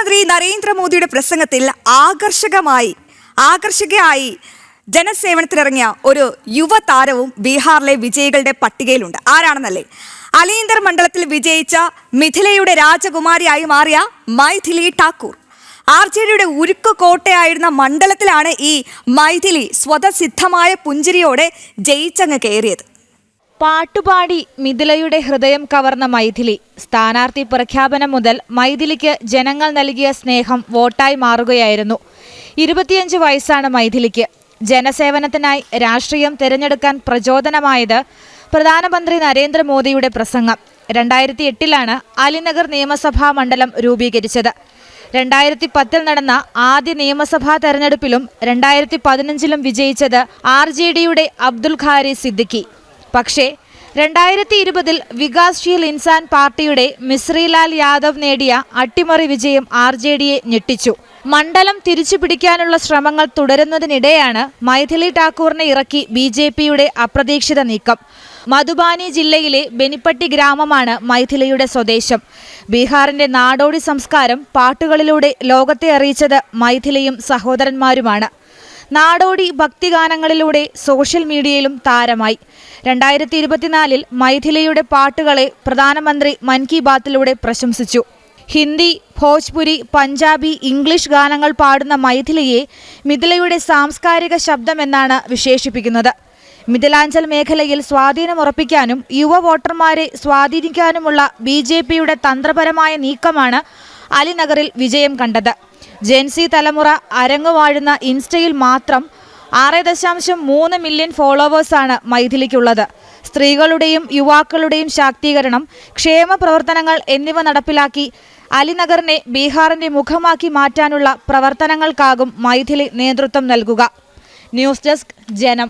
പ്രധാനമന്ത്രി നരേന്ദ്രമോദിയുടെ പ്രസംഗത്തിൽ ആകർഷകമായി ആകർഷകയായി ജനസേവനത്തിനിറങ്ങിയ ഒരു യുവതാരവും ബീഹാറിലെ വിജയികളുടെ പട്ടികയിലുണ്ട്. ആരാണെന്നല്ലേ? അലീന്ദർ മണ്ഡലത്തിൽ വിജയിച്ച മിഥിലയുടെ രാജകുമാരിയായി മാറിയ മൈഥിലി ഠാക്കൂർ. ആർ ജെ ഡിയുടെ ഉരുക്ക് കോട്ടയായിരുന്ന മണ്ഡലത്തിലാണ് ഈ മൈഥിലി സ്വതസിദ്ധമായ പുഞ്ചിരിയോടെ ജയിച്ചങ്ങ് കയറിയത്. പാട്ടുപാടി മിഥിലയുടെ ഹൃദയം കവർന്ന മൈഥിലി. സ്ഥാനാർത്ഥി പ്രഖ്യാപനം മുതൽ മൈഥിലിക്ക് ജനങ്ങൾ നൽകിയ സ്നേഹം വോട്ടായി മാറുകയായിരുന്നു. ഇരുപത്തിയഞ്ച് വയസ്സാണ് മൈഥിലിക്ക്. ജനസേവനത്തിനായി രാഷ്ട്രീയം തിരഞ്ഞെടുക്കാൻ പ്രചോദനമായത് പ്രധാനമന്ത്രി നരേന്ദ്രമോദിയുടെ പ്രസംഗം. രണ്ടായിരത്തി എട്ടിലാണ് അലിനഗർ നിയമസഭാ മണ്ഡലം രൂപീകരിച്ചത്. രണ്ടായിരത്തി പത്തിൽ നടന്ന ആദ്യ നിയമസഭാ തെരഞ്ഞെടുപ്പിലും രണ്ടായിരത്തി പതിനഞ്ചിലും വിജയിച്ചത് ആർ ജെ ഡിയുടെ അബ്ദുൽ ഖാരി സിദ്ദിഖി. പക്ഷേ രണ്ടായിരത്തി ഇരുപതിൽ വികാസ്ശീൽ ഇൻസാൻ പാർട്ടിയുടെ മിശ്രിലാൽ യാദവ് നേടിയ അട്ടിമറി വിജയം ആർ ജെ ഡിയെ ഞെട്ടിച്ചു. മണ്ഡലം തിരിച്ചു പിടിക്കാനുള്ള ശ്രമങ്ങൾ തുടരുന്നതിനിടെയാണ് മൈഥിലി ഠാക്കൂറിനെ ഇറക്കി ബി ജെ പിയുടെ അപ്രതീക്ഷിത നീക്കം. മധുബാനി ജില്ലയിലെ ബെനിപ്പട്ടി ഗ്രാമമാണ് മൈഥിലിയുടെ സ്വദേശം. ബീഹാറിന്റെ നാടോടി സംസ്കാരം പാട്ടുകളിലൂടെ ലോകത്തെ അറിയിച്ചത് മൈഥിലിയും സഹോദരന്മാരുമാണ്. നാടോടി ഭക്തിഗാനങ്ങളിലൂടെ സോഷ്യൽ മീഡിയയിലും താരമായി. രണ്ടായിരത്തി ഇരുപത്തിനാലിൽ മൈഥിലിയുടെ പാട്ടുകളെ പ്രധാനമന്ത്രി മൻ കി ബാത്തിലൂടെ പ്രശംസിച്ചു. ഹിന്ദി ഭോജ്പുരി പഞ്ചാബി ഇംഗ്ലീഷ് ഗാനങ്ങൾ പാടുന്ന മൈഥിലിയെ മിഥിലയുടെ സാംസ്കാരിക ശബ്ദമെന്നാണ് വിശേഷിപ്പിക്കുന്നത്. മിഥിലാഞ്ചൽ മേഖലയിൽ സ്വാധീനമുറപ്പിക്കാനും യുവ വോട്ടർമാരെ സ്വാധീനിക്കാനുമുള്ള ബി ജെ പിയുടെ തന്ത്രപരമായ നീക്കമാണ് അലിനഗറിൽ വിജയം കണ്ടത്. ജെൻസി തലമുറ അരങ്ങുവാഴുന്ന ഇൻസ്റ്റയിൽ മാത്രം ആറ് ദശാംശം മൂന്ന് മില്യൺ ഫോളോവേഴ്സാണ് മൈഥിലിക്കുള്ളത്. സ്ത്രീകളുടെയും യുവാക്കളുടെയും ശാക്തീകരണം ക്ഷേമ പ്രവർത്തനങ്ങൾ എന്നിവ നടപ്പിലാക്കി അലിനഗറിനെ ബീഹാറിന്റെ മുഖമാക്കി മാറ്റാനുള്ള പ്രവർത്തനങ്ങൾക്കാകും മൈഥിലി നേതൃത്വം നൽകുക. ന്യൂസ് ഡെസ്ക് ജനം.